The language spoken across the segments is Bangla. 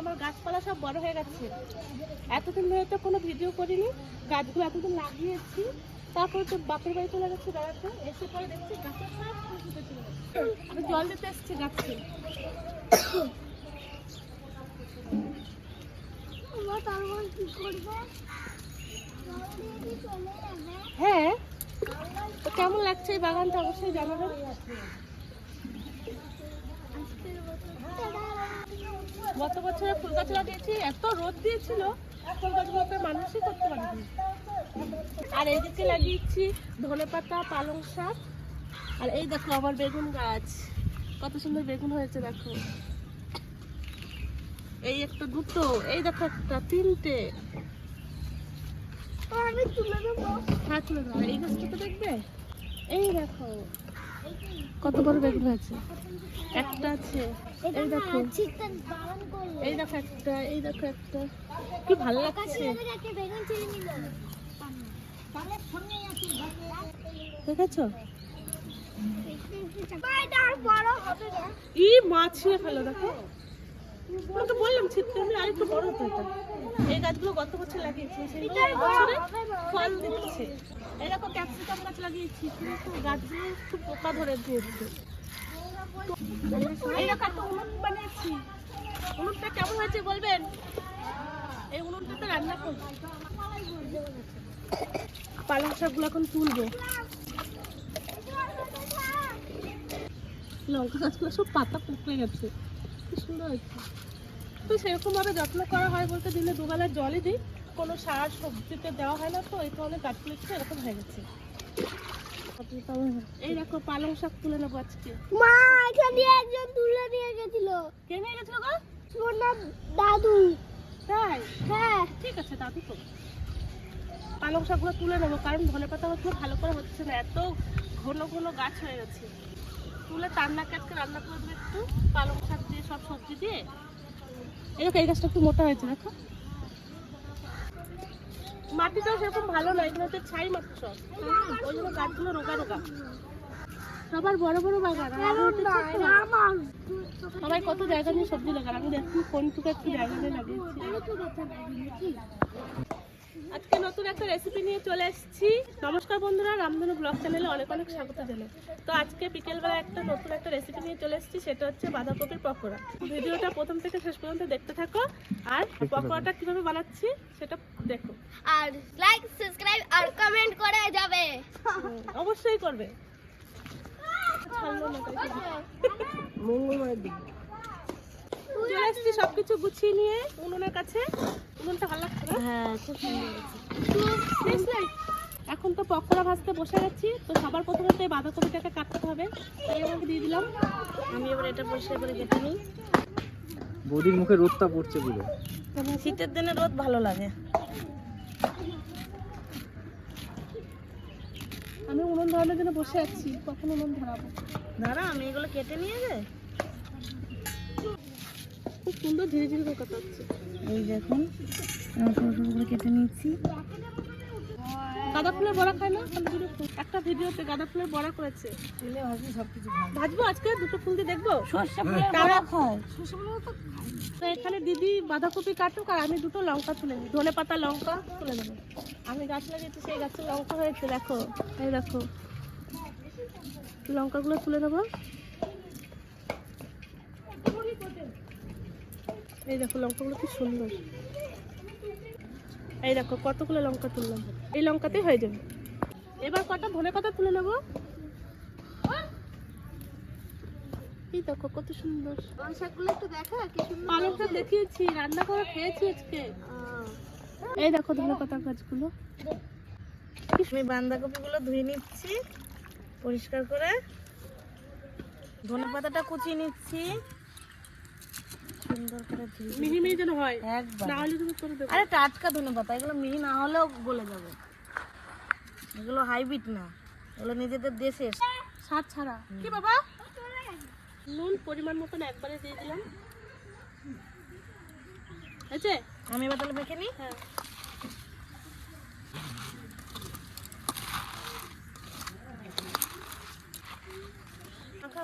আমার গাছপালা সব বড় হয়ে গেছে। এতদিন ধরে তো কোনো ভিডিও করিনি গাছগুলো এতদিন লাগিয়েছি। তারপরে তো বাপের বাড়ি চলে গেছে বেড়াতে এসে পরে দেখছি গাছের সব ফুল ফুটে চলে গেছে। আমি জল দিতে এসেছি গাছে। হ্যাঁ কেমন লাগছে এই বাগানটা অবশ্যই জানাবেন। গত বছরে ফুল গাছ লাগিয়েছি এত রোদ দিয়েছিল ফুল গাছগুলোকে মানুষই করতে পারেনি। আর এইদিকে লাগিয়েছি ধনে পাতা পালং শাক। আর এই দেখো আমার বেগুন গাছ কত সুন্দর বেগুন হয়েছে দেখো। এই একটা দুটো এই দেখো একটা তিনটে। হ্যাঁ তুলে দাও এই গাছটা তো দেখবে? এই দেখো। কত বড় বেগুন হয়েছে? একটা আছে। এই দেখো। এই দেখো একটা এই দেখো একটা। কি ভালো লাগছে। আছে দেখেছ? ই মাছ ছিঁড়ে ফেলো দেখো। তোমাকে বললাম ছিটতে আমি আর একটু বড় হতো এটা এই গাছগুলো গত বছর লাগিয়েছি বড়। বছরে ফল দিচ্ছে। এরকম ক্যাপসিকাম গাছ লাগিয়েছি কিন্তু গাছগুলো একটু পোকা ধরে দিয়েছে এইরকম একটা উনুন বানিয়েছি। উনুনটা কেমন হয়েছে বলবেন? এই উনুনটাতে রান্না করব। পালং শাকগুলো এখন তুলবো। লঙ্কা গাছগুলো সব পাতা পুকড়ে গেছে। কি সুন্দর হয়েছে। তো সেরকম ভাবে যত্ন করা হয় বলতে দিনে দুবেলা জলই দিই কোনো সার সবজিতে দেওয়া হয় না তো এই কারণে গাছগুলো একটু এরকম হয়ে গেছে। এই দেখো পালং শাক তুলে নেব আজকে। মা এখানে একজন তুলে নিয়ে গেছিল। কে নিয়ে গেছিল গো? সোনার দাদু। তাই? হ্যাঁ। ঠিক আছে দাদু তো। পালং শাকগুলো তুলে নেব কারণ ধনে পাতা গাছগুলো ভালো করে হচ্ছে না এত ঘন ঘন গাছ হয়ে গেছে। তুলে টান্না কাটকে রান্না করে দেবে একটু পালং শাক দিয়ে সব সবজি দিয়ে। এই দেখো এই গাছটা একটু মোটা হয়েছে দেখো। মাটিটাও সেরকম ভালো না এখানে হচ্ছে ছাই মাটি সব ওই জন্য গাছগুলো রোগা রোগা। সবার বড় বড় বাগান। সবাই কত জায়গা নিয়ে সবজি লাগান আমি দেখছি কোনটুকু একটু জায়গা নিয়ে লাগিয়েছি। আজকে নতুন একটা রেসিপি নিয়ে চলে এসেছি। নমস্কার বন্ধুরা রামধনু ব্লগ চ্যানেলে অনেক অনেক স্বাগত জানাই। তো আজকে বিকেলবেলা একটা নতুন একটা রেসিপি নিয়ে চলে এসেছি সেটা হচ্ছে বাঁধাকপির পকোড়া। ভিডিওটা প্রথম থেকে শেষ পর্যন্ত দেখতে থাকো আর পকোড়াটা কীভাবে বানাচ্ছি সেটা দেখো। আর লাইক সাবস্ক্রাইব আর কমেন্ট করে যাবে। অবশ্যই করবে। তাই দিন। চলে এসেছি সবকিছু গুছিয়ে নিয়ে উনুনের কাছে। উনুনটা ভালো লাগছে হ্যাঁ খুব সুন্দর? এখন তো পকোড়া ভাজতে বসে গেছি তো সবার প্রথমে তো এই বাঁধাকপিটাকে কাটতে হবে। তাই আমাকে দিয়ে দিলাম। আমি এবার এটা পরিষ্কার করে কেটে নিই। বৌদির মুখে রোদটা পড়ছে পুরো। শীতের দিনে রোদ ভালো লাগে। আমি উনুন ধরানোর জন্য বসে আছি কখন উনুন ধরাবো? দাঁড়া আমি এগুলো কেটে নিয়ে যাই। সুন্দর ধীরে ধীরে করে কাটাচ্ছে। এই দেখুন করে কেটে নিচ্ছি। গাঁদা ফুলের বড়া খায় না? একটা ভিডিওতে গাঁদা ফুলের বড়া করেছে। ভাজবো আজকে? দুটো ফুল দিয়ে দেখব? তো এখানে দিদি বাঁধাকপি কাটুক আর আমি দুটো লঙ্কা তুলে নিই ধনে পাতা লঙ্কা তুলে নেব। আমি গাছ লাগিয়েছি সেই গাছে লঙ্কা হয়েছে দেখো। এই দেখো। লঙ্কাগুলো তুলে নেব। এই দেখো লঙ্কাগুলো কি সুন্দর। এই দেখো কতগুলো লঙ্কা তুললাম। এই লঙ্কাতেই হয়ে যাবে। এবার কটা ধনে তুলে নেব? এই দেখো কত সুন্দর। শাকগুলো একটু দেখিয়েছি, রান্না করে খেয়েছি আজকে। এই দেখো আমি বাঁধাকপিগুলো ধুয়ে নিচ্ছি, পরিষ্কার করে। ধনে পাতাটা কুচিয়ে নিচ্ছি। সুন্দর করে মিহি মিহি যেন হয় একবার। না হলে তুমি করে দেবো। আরে টাটকা ধনে পাতা এগুলো মিহি না হলেও গলে যাবে। এগুলো হাইব্রিড না এগুলো নিজেদের দেশের স্বাদ ছাড়া। কি বাবা? নুন পরিমাণ মতন একবারে দিয়ে দিলাম। আছে আমি এবার তাহলে মেখে নিই? হ্যাঁ।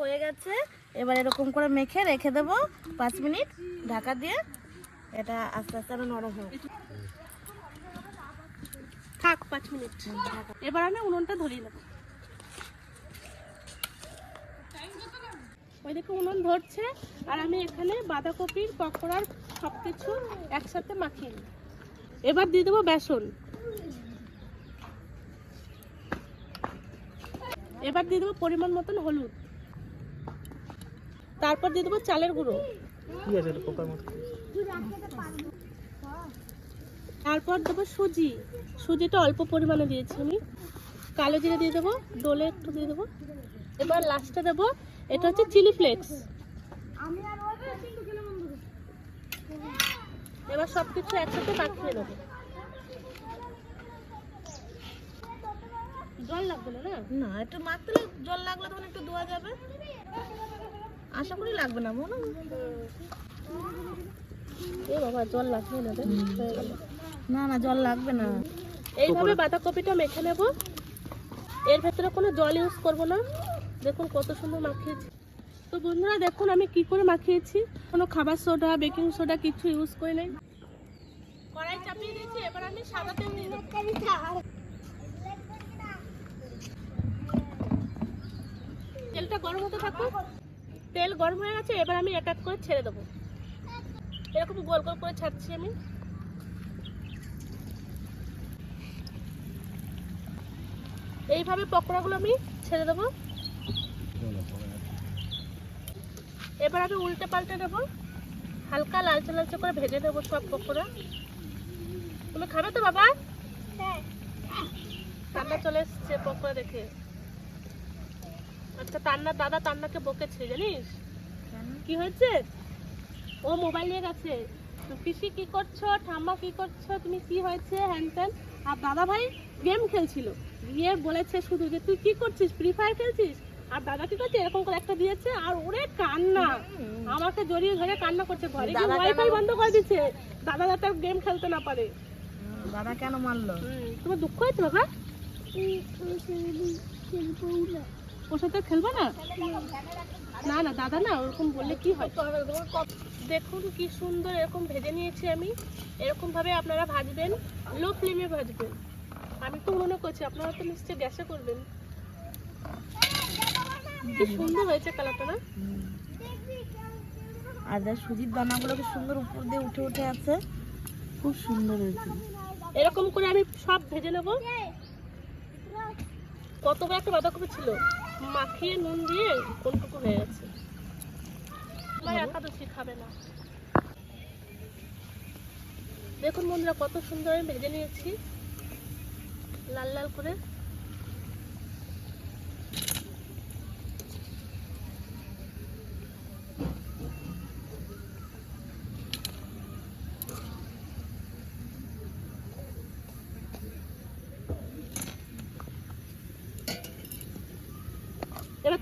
হয়ে গেছে। এবার এরকম করে মেখে রেখে দেবো পাঁচ মিনিট ঢাকা দিয়ে। এটা আস্তে আস্তে আরও নরম হোক থাক, পাঁচ মিনিট। এবার আমি উনুনটা ধরিয়ে নেব। ওই দেখে, উনুন ধরছে, আর আমি এখানে বাঁধাকপির, পকোড়ার সব কিছু একসাথে মাখিয়ে নিই এবার দিয়ে দেবো বেসন। এবার দিয়ে দেবো পরিমাণ মতন হলুদ। তারপর দিয়ে দেবো চালের গুঁড়ো। তারপর দেবো সুজি। সুজিটা অল্প পরিমাণে দিয়েছি আমি। কালো জিরে দিয়ে দেবো ডোলে একটু দিয়ে দেবো। এবার লাস্টে দেবো এটা হচ্ছে চিলি ফ্লেক্স এবার সব কিছু একসাথে মাখিয়ে দেবো। জল লাগবে না না? না একটু মাখতে জল লাগলে তখন একটু ধোয়া যাবে। আশা করি লাগবে না মনে। এ বাবা জল লাগবে না না না জল লাগবে না। এইভাবে বাঁধাকপিটা মেখে নেব। এর ভেতরে কোনো জল ইউজ করব না। দেখুন কত সুন্দর মাখিয়েছি। তো বন্ধুরা দেখুন আমি কি করে মাখিয়েছি। কোনো খাবার সোডা বেকিং সোডা কিছু ইউজ করে নাই। কড়াই চাপিয়ে দিয়েছি এবার আমি সাদা তেল তেলটা গরম হতে থাকুক। তেল গরম হয়ে গেছে এবার আমি এক এক করে ছেড়ে দেবো। এরকম গোল গোল করে ছাড়ছি আমি। এইভাবে পকোড়াগুলো আমি ছেড়ে দেবো। এবার আমি উল্টে পাল্টে দেবো। হালকা লালচে লালচে করে ভেজে দেবো সব পকোড়া। তুমি খাবে তো বাবা? তান্না চলে এসছে পকোড়া দেখে। তান্নার দাদা তান্নাকে বকেছে জানিস? কি হয়েছে? ও মোবাইল নিয়ে গেছে। পিসি কি করছ? ঠাম্মা কি করছ? তুমি কি হয়েছে? হ্যান ত্যান? আর দাদা ভাই গেম খেলছিল। গিয়ে বলেছে শুধু যে তুই কি করছিস? Free fire খেলছিস? আর দাদা কি করছে? এরকম করে একটা দিয়েছে আর ওরে কান্না। আমাকে জড়িয়ে ধরে কান্না করছে ঘরে। গিয়ে ওয়াইফাই বন্ধ করে দিচ্ছে। দাদা যাতে গেম খেলতে না পারে। দাদা কেন মারলো? তোমার দুঃখ হয়েছে বাবা? ওর সাথে খেলব না? না না দাদা না ওরকম বললে কি হয়? দেখুন কি সুন্দর এরকম ভেজে নিয়েছি আমি। এরকম ভাবে আপনারা ভাজবেন লো ফ্লেমে ভাজবেন। আমি তো মনে করছি আপনারা তো নিশ্চয়ই গ্যাসে করবেন। কি সুন্দর হয়েছে কালারটা না? আর সুজির দানাগুলো কি সুন্দর উপর দিয়ে উঠে উঠে আছে খুব সুন্দর হয়েছে। এরকম করে আমি সব ভেজে নেব। কত বড় একটা বাঁধাকপি ছিল। মাখিয়ে নুন দিয়ে কোনটুকু হয়ে গেছে। আমার একাদশী খাবে না। দেখুন বন্ধুরা, কত সুন্দর আমি ভেজে নিয়েছি। লাল লাল করে।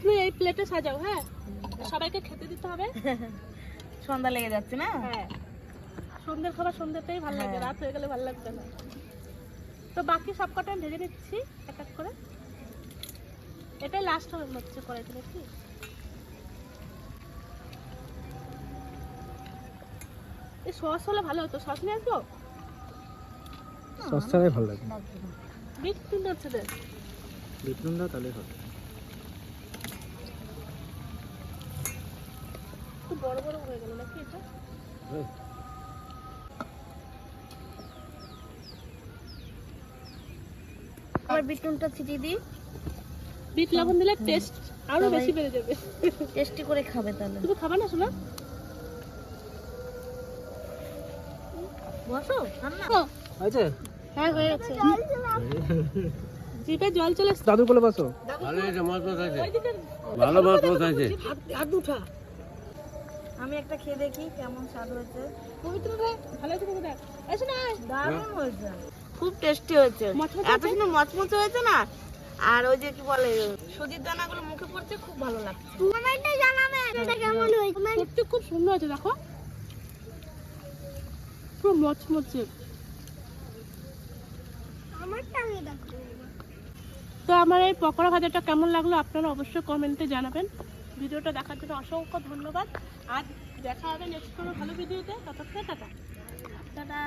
তুমি এই প্লেটে সাজাও হ্যাঁ? সবাইকে খেতে দিতে হবে। সন্ধ্যা লেগে যাচ্ছে না? হ্যাঁ। সন্ধ্যের খাবার সন্ধ্যেতেই ভালো লাগে হ্যাঁ। রাত হয়ে গেলে ভালো লাগবে না। তো বাকি সব কটা আমি ভেজে নিচ্ছি এক এক করে। এটাই লাস্ট হবে মনে হচ্ছে কড়াইতে নাকি? এই সস হলে ভালো হতো। সস নিয়ে আসব? সস ছাড়াই ভালো লাগে। বিট কিন্তু হচ্ছে দেখ বিটনুন দাও তাহলে হবে। খুব বড় বড় হয়ে গেল নাকি এটা? আবার বিটনুনটা ছিটিয়ে দিই বিট লবণ দিলে টেস্ট আরও বেশি বেড়ে যাবে। টেস্টি করে খাবে তাহলে। তুমি খাবে না শোনা বসো রান্না। আছে হ্যাঁ হয়ে গেছে। জিভে জল চলে। দাদুর কোলে বসো। ভালো মাছ মাছ আছে ভালো মাছ মাছ আছে আর দুটা। আমি একটা খেয়ে দেখি কেমন স্বাদ হয়েছে। পবিত্র রে ভালো হয়েছে দেখ এসো না। দারুণ হয়েছে। খুব টেস্টি হয়েছে। এত সুন্দর মচমচে হয়েছে না? আর ওই যে কি বলে সুজির দানাগুলো মুখে পড়ছে খুব ভালো লাগছে। কমেন্টে জানাবে এটা কেমন হয়েছে? সত্যি খুব সুন্দর হয়েছে দেখো। পুরো মচমচে। তো আমার এই পকোড়া ভাজাটা কেমন লাগল আপনারা অবশ্যই কমেন্টে জানাবেন। ভিডিওটা দেখার জন্য অসংখ্য ধন্যবাদ। আর দেখা হবে নেক্সট কোনো ভালো ভিডিওতে ততক্ষণে টাটা। টাটা।